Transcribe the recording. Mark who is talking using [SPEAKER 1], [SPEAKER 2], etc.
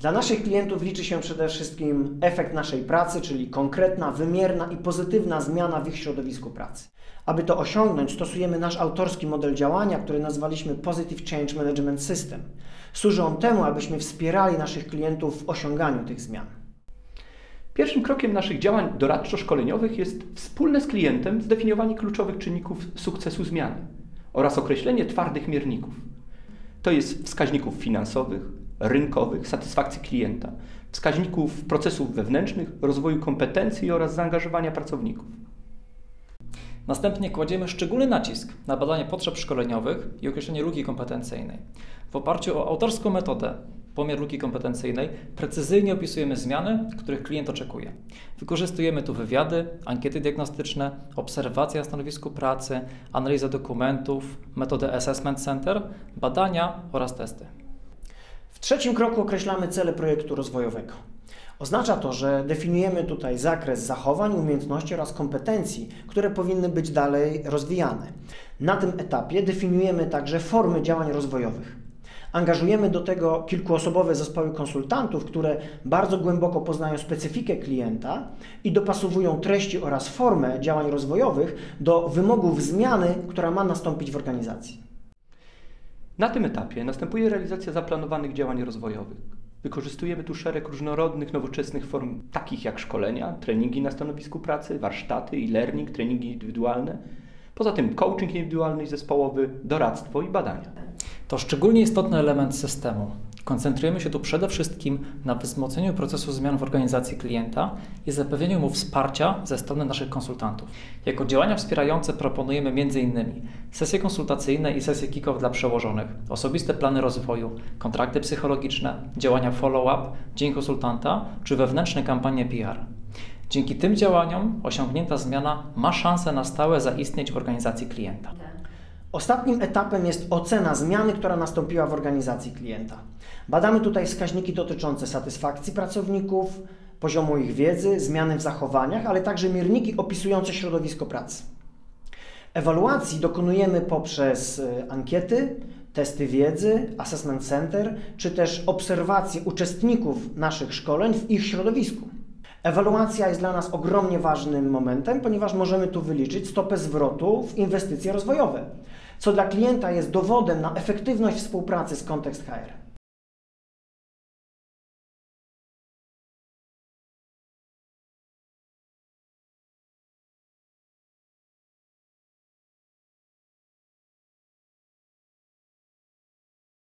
[SPEAKER 1] Dla naszych klientów liczy się przede wszystkim efekt naszej pracy, czyli konkretna, wymierna i pozytywna zmiana w ich środowisku pracy. Aby to osiągnąć, stosujemy nasz autorski model działania, który nazwaliśmy Positive Change Management System. Służy on temu, abyśmy wspierali naszych klientów w osiąganiu tych zmian.
[SPEAKER 2] Pierwszym krokiem naszych działań doradczo-szkoleniowych jest wspólne z klientem zdefiniowanie kluczowych czynników sukcesu zmiany oraz określenie twardych mierników. To jest wskaźników finansowych, rynkowych, satysfakcji klienta, wskaźników procesów wewnętrznych, rozwoju kompetencji oraz zaangażowania pracowników.
[SPEAKER 3] Następnie kładziemy szczególny nacisk na badanie potrzeb szkoleniowych i określenie luki kompetencyjnej. W oparciu o autorską metodę pomiar luki kompetencyjnej precyzyjnie opisujemy zmiany, których klient oczekuje. Wykorzystujemy tu wywiady, ankiety diagnostyczne, obserwacje na stanowisku pracy, analizę dokumentów, metodę Assessment Center, badania oraz testy.
[SPEAKER 1] W trzecim kroku określamy cele projektu rozwojowego. Oznacza to, że definiujemy tutaj zakres zachowań, umiejętności oraz kompetencji, które powinny być dalej rozwijane. Na tym etapie definiujemy także formy działań rozwojowych. Angażujemy do tego kilkuosobowe zespoły konsultantów, które bardzo głęboko poznają specyfikę klienta i dopasowują treści oraz formę działań rozwojowych do wymogów zmiany, która ma nastąpić w organizacji.
[SPEAKER 2] Na tym etapie następuje realizacja zaplanowanych działań rozwojowych. Wykorzystujemy tu szereg różnorodnych, nowoczesnych form, takich jak szkolenia, treningi na stanowisku pracy, warsztaty, e-learning, treningi indywidualne. Poza tym coaching indywidualny i zespołowy, doradztwo i badania.
[SPEAKER 3] To szczególnie istotny element systemu. Koncentrujemy się tu przede wszystkim na wzmocnieniu procesu zmian w organizacji klienta i zapewnieniu mu wsparcia ze strony naszych konsultantów. Jako działania wspierające proponujemy m.in. sesje konsultacyjne i sesje kick-off dla przełożonych, osobiste plany rozwoju, kontrakty psychologiczne, działania follow-up, dzień konsultanta czy wewnętrzne kampanie PR. Dzięki tym działaniom osiągnięta zmiana ma szansę na stałe zaistnieć w organizacji klienta.
[SPEAKER 1] Ostatnim etapem jest ocena zmiany, która nastąpiła w organizacji klienta. Badamy tutaj wskaźniki dotyczące satysfakcji pracowników, poziomu ich wiedzy, zmiany w zachowaniach, ale także mierniki opisujące środowisko pracy. Ewaluacji dokonujemy poprzez e, ankiety, testy wiedzy, assessment center, czy też obserwacje uczestników naszych szkoleń w ich środowisku. Ewaluacja jest dla nas ogromnie ważnym momentem, ponieważ możemy tu wyliczyć stopę zwrotu w inwestycje rozwojowe, co dla klienta jest dowodem na efektywność współpracy z Context HR.